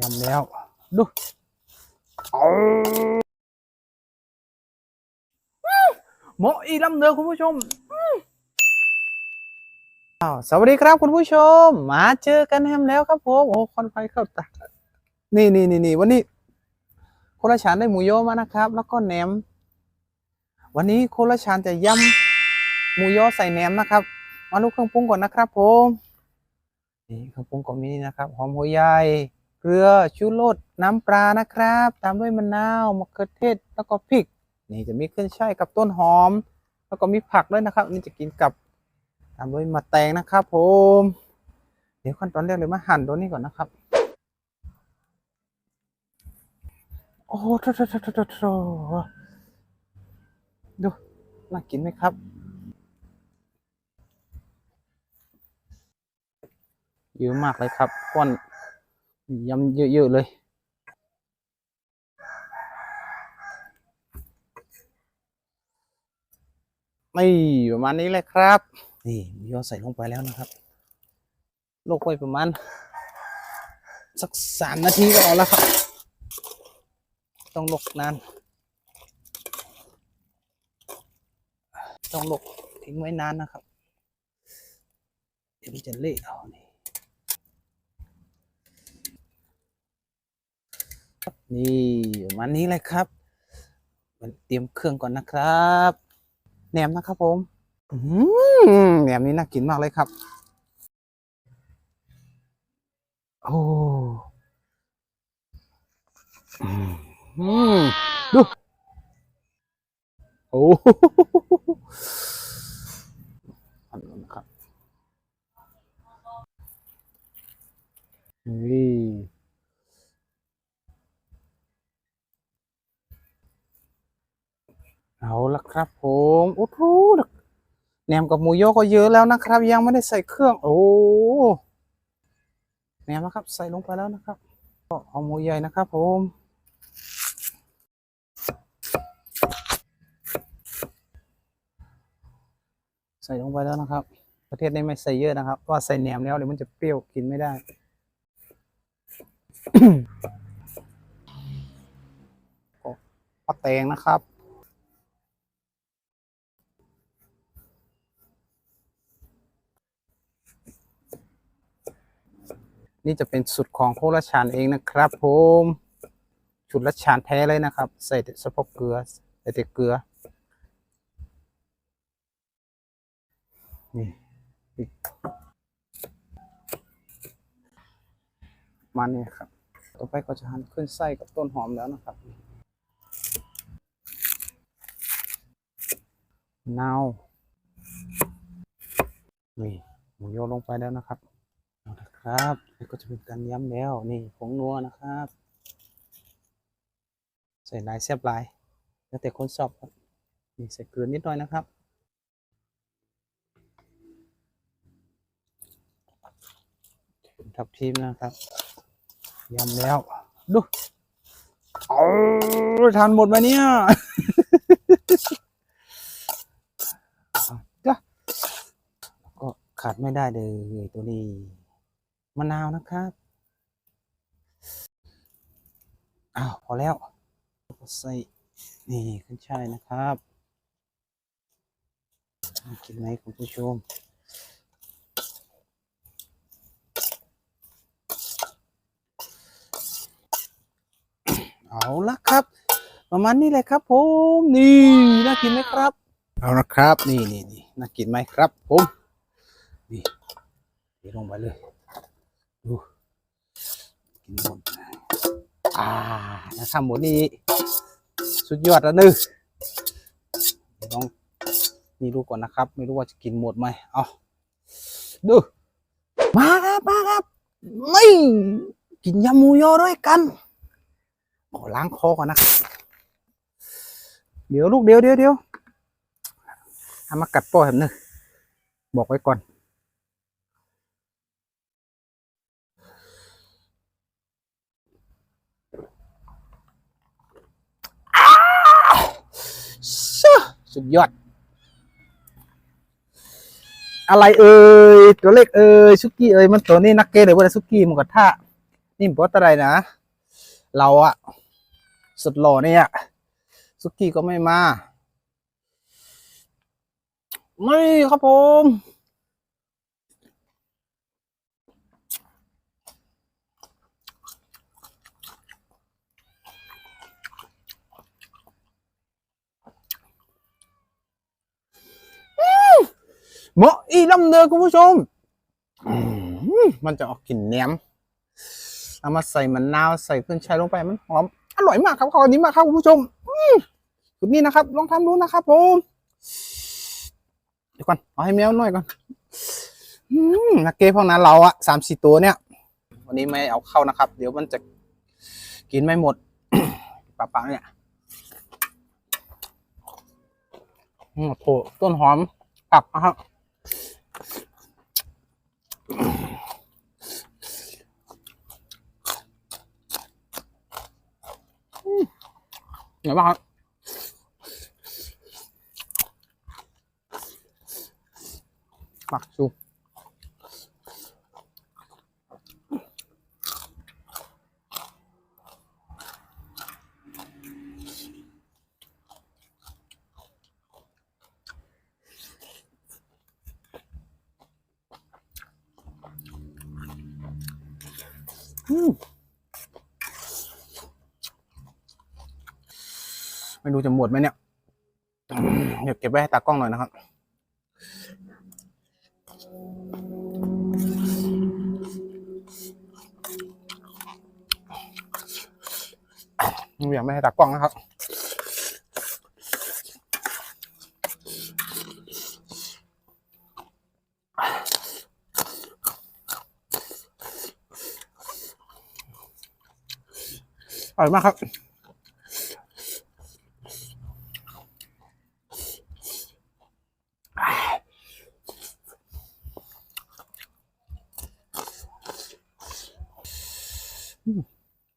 ยำแล้ว ดูเอาหมออีลำเด้อคุณผู้ชมอ้าวสวัสดีครับคุณผู้ชม มาเจอกันแฮมแล้วครับผมโอ้ควันไฟเข้าตานี่นี่นี่นี่วันนี้โคราชานได้หมูโยมานะครับ แล้วก็แหนม วันนี้โคราชานจะยำหมูโยใส่แหนมนะครับ มาลูกเครื่องปรุงก่อนนะครับผมนี่เครื่องปรุงก็มีนี่นะครับหอมหัวใหญ่ เกลือชูรสน้ำปลานะครับตามด้วยมะนาวมะเขือเทศแล้วก็พริก นี่จะมีเครื่องใช่ายกับต้นหอม แล้วก็มีผักด้วยนะครับ นี่จะกินกับตามด้วยมะแตงนะครับผม เดี๋ยวขั้นตอนแรกเลยมาหั่นตัวนี้ก่อนนะครับ โอ้โหโดูน่ากินไหมครับ เยอะมากเลยครับก้อน ยำเยอะๆเลยนี่ประมาณนี้เลยครับ นี่หมูยอใส่ลงไปแล้วนะครับลวกไว้ประมาณ สักสามนาทีก็เอาแล้วครับ ต้องลวกนาน ต้องลวกทิ้งไว้นานนะครับ เดี๋ยวมันจะเละเอานี่ นี่มาณนี้เลยครับ มันเตรียมเครื่องก่อนนะครับแหนมนะครับผมอมแหนมนี้น่ากินมากเลยครับ โอ้ดูโอ้โหอันนั้นครับนี่ เอาละครับผมโอ้โหแหนมกับหมูโยก็เยอะแล้วนะครับ ยังไม่ได้ใส่เครื่อง โอ้แหนมนะครับ ใส่ลงไปแล้วนะครับก็เอาหมูใหญ่นะครับผมใส่ลงไปแล้วนะครับ ประเทศนี้ไม่ใส่เยอะนะครับ ว่าใส่แหนมแล้วเดี๋ยวมันจะเปรี้ยวกินไม่ได้ปลาแตงนะครับ นี่จะเป็นสูตรของโคราชานเองนะครับผมสูตรรัชชานแท้เลยนะครับ ใส่แต่เฉพาะเกลือใส่แต่เกลือนี่มันนี่ครับ ต่อไปก็จะหั่นขึ้นไส้กับต้นหอมแล้วนะครับนาวนี่หมูโยลงไปแล้วนะครับ เอาละครับนี่ก็จะเป็นการย้ำแล้วนี่ผงนัวนะครับ ใส่ลายแซบลาย แล้วแต่คนชอบครับนี่ใส่เกลือนิดหน่อยนะครับทับทีมนะครับยำแล้ว ดูเอาทานหมดไหมเนี่ยจ้ะก็ขาดไม่ได้เลยตัวนี้ มะนาวนะครับ อ้าว พอแล้วก็ใส่นี่ขึ้นช่ายนะครับน่ากินไหมคุณผู้ชมเอาละครับ ประมาณนี้เลยครับผมนี่น่ากินไหมครับ เอาละครับ นี่นี่นี่น่ากินไหมครับผมนี่นี่ลงไปเลย ดู กินหมดอ่านะครับหมดนี้สุดยอดแล้วนึลองนี่ดูก่อนนะครับ ไม่รู้ว่าจะกินหมดไหมเอาดู มาครับมาครับไม่กินยำหมูยอด้วยกันขอล้างคอก่อนนะครับเดี๋ยวลูกเดี๋ยวเดี๋ยวเดี๋ยวเอามากัดป้อแหมหนึ่งบอกไว้ก่อน อ้าว สุดยอด อะไรเอ่ยตัวเลขเอ่ยซุกี้เอ่ยมันตัวนี้นักเก็ตหรือว่าซุกี้มันก็ท่านี่บอสอะไรนะ เราอะสุดหล่อเนี่ยซุกี้ก็ไม่มา ไม่ครับผม เหมาะอีลำเนอคุณผู้ชม มันจะออกกลิ่นแหนมเอามาใส่มะนาวใส่เครื่องใช้ลงไปมันหอม อร่อยมากครับข้าวนี้มากครับคุณผู้ชมอืมสุดนี้นะครับ ลองทำดูนะครับผมเดี๋ยวก่อนเอาให้แมวหน่อยก่อนนักเก็ตพวกนั้นเราอะสามสี่ตัวเนี่ย วันนี้ไม่เอาเข้านะครับ เดี๋ยวมันจะกินไม่หมดปะปะเนี่ยอืมโถต้นหอมผักนะครับ เหนียวมากครับปักชู ไม่รู้จะหมดไหมเนี่ยเดี๋ยวเก็บไว้ให้ตากล้องหน่อยนะครับ อยากไม่ให้ตากล้องนะครับ อร่อยมากครับ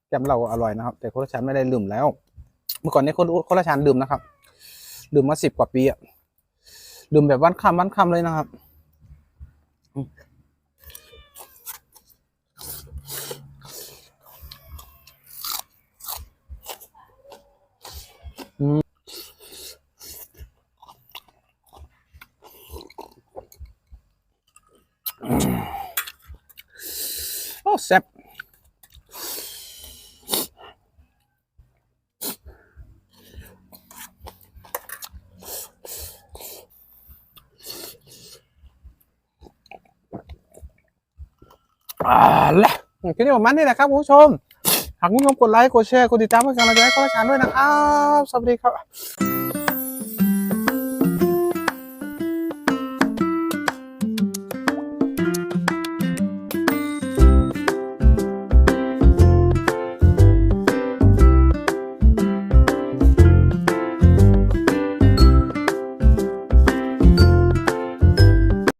แกมเราอร่อยนะครับ แต่โคราชันไม่ได้ดื่มแล้ว เมื่อก่อนนี้คนโคราชันดื่มนะครับดื่มมาสิบกว่าปีอะดื่มแบบวันคำวันคำเลยนะครับอืมอืมโอ้ แซ่บอ่าละคลิปนี้ประมาณนี้แหละครับคุณผู้ชม หากคุณผู้ชมกดไลค์ กดแชร์ กดติดตามเพื่อเป็นกำลังใจให้ข้าราชการด้วยนะครับ สวัสดีครับ